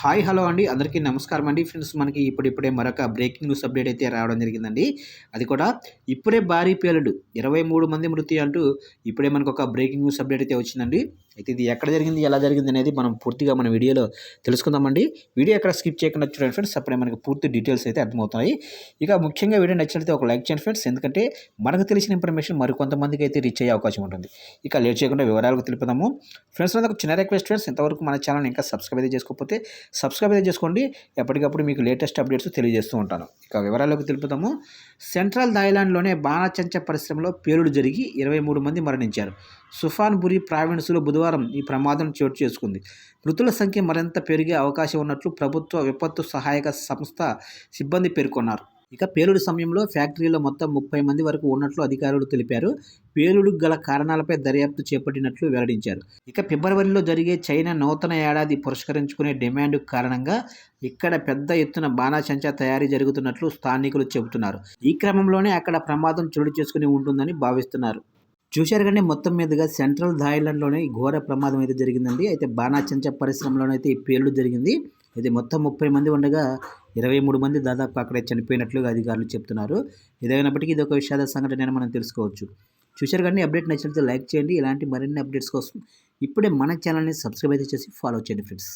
Hi hello అండి. అందరికీ నమస్కారం అండి. ఫ్రెండ్స్ మనకి ఇప్పుడిప్పుడే మరొక బ్రేకింగ్ న్యూస్ అప్డేట్ అయితే రావడం జరిగిందండి. అది కూడా ఇప్పుడే భారీ పేలుడు. ఇరవై మూడు మంది మృతి అంటూ ఇప్పుడే మనకు ఒక బ్రేకింగ్ న్యూస్ అప్డేట్ అయితే వచ్చిందండి. అయితే ఇది ఎక్కడ జరిగింది ఎలా జరిగింది అనేది మనం పూర్తిగా మన వీడియోలో తెలుసుకుందామండి. వీడియో ఎక్కడ స్కిప్ చేయకుండా చూడండి ఫ్రెండ్స్. అప్పుడే మనకి పూర్తి డీటెయిల్స్ అయితే అర్థమవుతాయి. ఇక ముఖ్యంగా వీడియో నచ్చినట్లయితే ఒక లైక్ చేయండి ఫ్రెండ్స్. ఎందుకంటే మనకు తెలిసిన ఇన్ఫర్మేషన్ మరికొంతమందికి అయితే రీచ్ అయ్యే అవకాశం ఉంటుంది. ఇక లేట్ చేయకుండా వివరాలకు తెలుపుదాము. ఫ్రెండ్స్ నాకు చిన్న రిక్వెస్ట్ ఫ్రెండ్స్. ఇంతవరకు మన ఛానల్ ఇంకా సబ్స్క్రైబ్ అయితే చేసుకోకపోతే సబ్స్క్రైబ్ అయితే చేసుకోండి. ఎప్పటికప్పుడు మీకు లేటెస్ట్ అప్డేట్స్ తెలియజేస్తూ ఉంటాను. ఇక వివరాలకు తెలుపుతాము. సెంట్రల్ థాయిలాండ్లోనే బాణచంచ పరిశ్రమలో పేలుడు జరిగి ఇరవై మూడు మంది మరణించారు. సుఫాన్బురి ప్రావిన్స్లో బుధవారం ఈ ప్రమాదం చోటు చేసుకుంది. మృతుల సంఖ్య మరింత పెరిగే అవకాశం ఉన్నట్లు ప్రభుత్వ విపత్తు సహాయక సంస్థ సిబ్బంది పేర్కొన్నారు. ఇక పేలుడు సమయంలో ఫ్యాక్టరీలో మొత్తం ముప్పై మంది వరకు ఉన్నట్లు అధికారులు తెలిపారు. పేలుడు గల కారణాలపై దర్యాప్తు చేపట్టినట్లు వెల్లడించారు. ఇక ఫిబ్రవరిలో జరిగే చైనా నూతన ఏడాది పురస్కరించుకునే డిమాండ్ కారణంగా ఇక్కడ పెద్ద ఎత్తున బాణాసంచా తయారీ జరుగుతున్నట్లు స్థానికులు చెబుతున్నారు. ఈ క్రమంలోనే అక్కడ ప్రమాదం చోటు చేసుకుని ఉంటుందని భావిస్తున్నారు. చూశారు కానీ మొత్తం మీదుగా సెంట్రల్ థాయిలాండ్లోనే ఘోర ప్రమాదం అయితే జరిగిందండి. అయితే బాణాచంచ పరిశ్రమలోనైతే ఈ పేలుడు జరిగింది. ఇది మొత్తం ముప్పై మంది ఉండగా ఇరవై మూడు మంది దాదాపు అక్కడే చనిపోయినట్లుగా అధికారులు చెప్తున్నారు. ఏదైనప్పటికీ ఇది ఒక విషాద సంఘటన మనం తెలుసుకోవచ్చు. చూశారు కానీ అప్డేట్ నచ్చినట్లయితే లైక్ చేయండి. ఇలాంటి మరిన్ని అప్డేట్స్ కోసం ఇప్పుడే మన ఛానల్ని సబ్స్క్రైబ్ అయితే చేసి ఫాలో చేయండి ఫ్రెండ్స్.